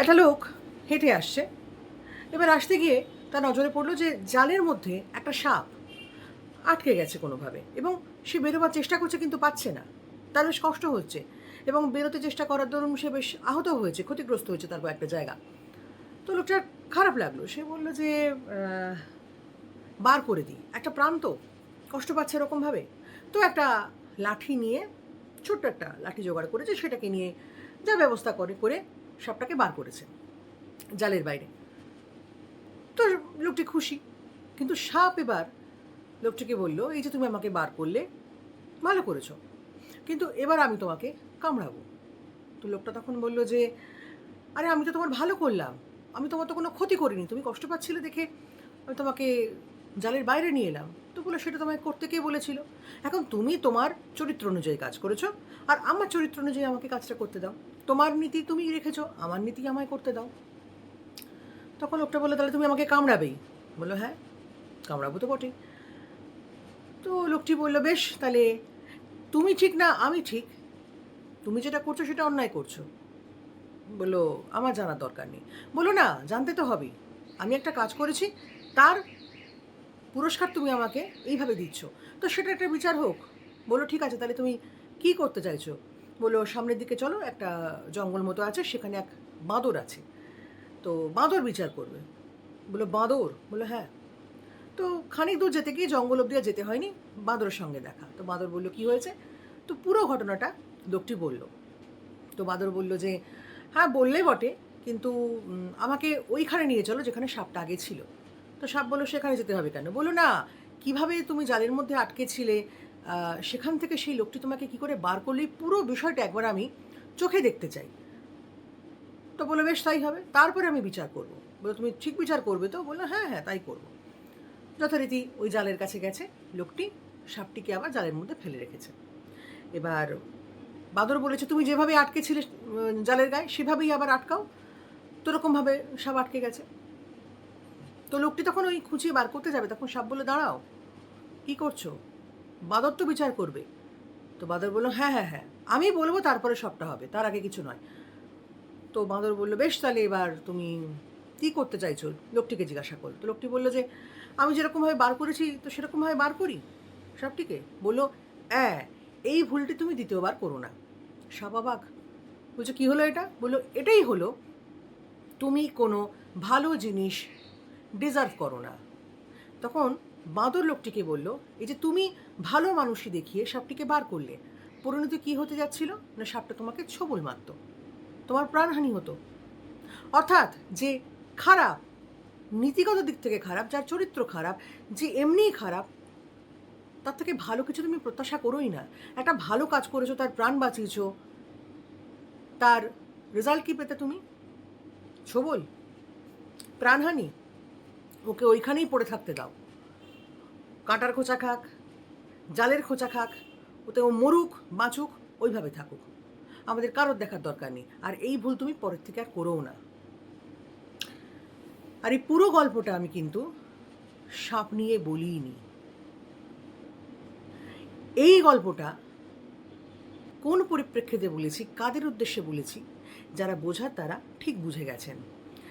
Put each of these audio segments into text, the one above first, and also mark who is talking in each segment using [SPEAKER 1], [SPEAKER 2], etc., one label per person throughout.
[SPEAKER 1] একটা লোক হেঁটে আসছে। এবার আসতে গিয়ে তার নজরে পড়ল যে জালের মধ্যে একটা সাপ আটকে গেছে কোনোভাবে এবং সে বেরোবার চেষ্টা করছে কিন্তু পাচ্ছে না। তার বেশ কষ্ট হচ্ছে এবং বেরোতে চেষ্টা করার দরুন সে বেশ আহত হয়েছে, ক্ষতিগ্রস্ত হয়েছে তার একটা জায়গা। তো লোকটার খারাপ লাগল। সে বলল যে বার করে দিই। একটা প্রাণ তো, কষ্ট পাচ্ছে এরকমভাবে। তো একটা লাঠি নিয়ে, ছোট্ট একটা লাঠি জোগাড় করেছে, সেটাকে নিয়ে যা ব্যবস্থা করে করে সাপটাকে বার করেছে জালের বাইরে। তো লোকটি খুশি, কিন্তু সাপ এবার লোকটিকে বলল, এই যে তুমি আমাকে বার করলে, ভালো করেছ, কিন্তু এবার আমি তোমাকে কামড়াবো। তো লোকটা তখন বলল যে, আরে আমি তো তোমার ভালো করলাম, আমি তোমার তো কোনো ক্ষতি করিনি, তুমি কষ্ট পাচ্ছিলে দেখে, আমি তোমাকে জালের বাইরে নিয়ে এলাম। তো বলে সেটা তোমায় করতে কে বলেছিল? এখন তুমি তোমার চরিত্র অনুযায়ী কাজ করেছ, আর আমার চরিত্র অনুযায়ী আমাকে কাজটা করতে দাও। তোমার নীতি তুমি রেখেছো, আমার নীতি আমায় করতে দাও। তখন লোকটা বলল, তাহলে তুমি আমাকে কামড়াবেই। বলল হ্যাঁ কামড়াবো তো বটেই। তো লোকটি বলল, বেশ, তাহলে তুমি ঠিক না, আমি ঠিক। তুমি যেটা করছ সেটা অন্যায় করছ। বলল, আমার জানার দরকার নেই। বলো না, জানতে তো হবেই। আমি একটা কাজ করেছি, তার পুরস্কার তুমি আমাকে এইভাবে দিচ্ছ। তো সেটা একটা বিচার হোক। বলো, ঠিক আছে, তাহলে তুমি কি করতে চাইছো? বলো, সামনের দিকে চলো, একটা জঙ্গল মতো আছে, সেখানে এক বাঁদর আছে। তো বাঁদর বিচার করবে। বলো, বাঁদর? বলো হ্যাঁ। তো খানিক দূর যেতে গিয়ে জঙ্গল অব্দি আর যেতে হয়নি, বাঁদরের সঙ্গে দেখা। তো বাঁদর বলল, কি হয়েছে? তো পুরো ঘটনাটা লোকটি বলল। তো বাঁদর বলল যে হ্যাঁ বললে বটে, কিন্তু আমাকে ওইখানে নিয়ে চলো, যেখানে সাপটা আগে ছিল। তো সাপ বলল, সেখানে যেতে হবে কেন? বলো না, কীভাবে তুমি জালের মধ্যে আটকে ছিলে সেখান থেকে সেই লোকটি তোমাকে কি করে বার করলে পুরো বিষয়টা একবার আমি চোখে দেখতে চাই। তো বলে বেশ, তাই হবে। তারপরে আমি বিচার করব। বলে তুমি ঠিক বিচার করবে তো? বলল হ্যাঁ হ্যাঁ তাই করব। যথারীতি ওই জালের কাছে গেছে, লোকটি সাপটিকে আবার জালের মধ্যে ফেলে রেখেছে। এবার বাদর বলেছে, তুমি যেভাবে আটকে ছিলে জালের গায়ে, সেভাবেই আবার আটকাও। তো রকমভাবে সাপ আটকে গেছে। তো লোকটি তখন ওই খুঁচিয়ে বার করতে যাবে, তখন সাপ বলে, দাঁড়াও, কি করছ? বাদর তো বিচার করবে। তো বাদর বলল হ্যাঁ হ্যাঁ হ্যাঁ আমি বলব তারপরে সবটা হবে, তার আগে কিছু নয়। তো বাঁদর বলল, বেশ, তাহলে এবার তুমি কী করতে চাইছো? লোকটিকে জিজ্ঞাসা করল। তো লোকটি বলল যে, আমি যেরকমভাবে বার করেছি, তো সেরকমভাবে বার করি? সবটিকে বলল হ্যাঁ এই ভুলটি তুমি দ্বিতীয়বার করো না। সাবাবাক বলছো, কী হলো এটা? বলল, এটাই হলো, তুমি কোনো ভালো জিনিস ডিজার্ভ করো না। তখন বাঁদর লোকটিকে বলল, এই যে তুমি ভালো মানুষই দেখিয়ে সাপটিকে বার করলে, পরিণতি কী হতে যাচ্ছিল? না, সাপটা তোমাকে ছবল মারত। তোমার প্রাণহানি হতো। অর্থাৎ যে খারাপ, নীতিগত দিক থেকে খারাপ, যার চরিত্র খারাপ, যে এমনিই খারাপ, তার থেকে ভালো কিছু তুমি প্রত্যাশা করোই না। একটা ভালো কাজ করেছ, তার প্রাণ বাঁচিয়েছো। তার রেজাল্ট কি পেতে তুমি? ছবল? প্রাণহানি? ওকে ওইখানেই পড়ে থাকতে দাও। কাঁটার খোঁচা খাক, জালের খোঁচা খাক, ওতে ও মরুক, বাঁচুক, ওইভাবে থাকুক। আমাদের কারোর দেখার দরকার নেই। আর এই ভুল তুমি পরের থেকে আর করোও না। আর এই পুরো গল্পটা আমি কিন্তু সাপ নিয়ে বলিনি। এই গল্পটা কোন পরিপ্রেক্ষিতে বলেছি, কাদের উদ্দেশ্যে বলেছি, যারা বোঝার তারা ঠিক বুঝে গেছেন।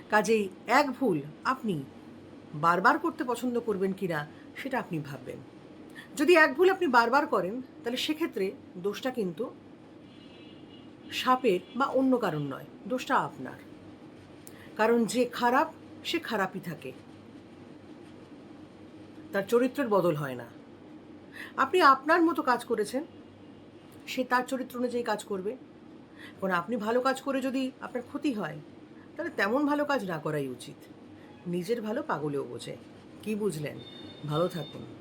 [SPEAKER 1] কাজেই এক ভুল আপনি বারবার করতে পছন্দ করবেন কি না সেটা আপনি ভাববেন। যদি এক ভুল আপনি বারবার করেন, তাহলে সেক্ষেত্রে দোষটা কিন্তু সাপের বা অন্য কারণ নয়, দোষটা আপনার। কারণ যে খারাপ, সে খারাপই থাকে। তার চরিত্রের বদল হয় না। আপনি আপনার মতো কাজ করেছেন, সে তার চরিত্র অনুযায়ী কাজ করবে। এখন আপনি ভালো কাজ করে যদি আপনার ক্ষতি হয়, তাহলে তেমন ভালো কাজ না করাই উচিত। নিজের ভালো পাগলেও বোঝে। কি বুঝলেন? ভালো থাকুন।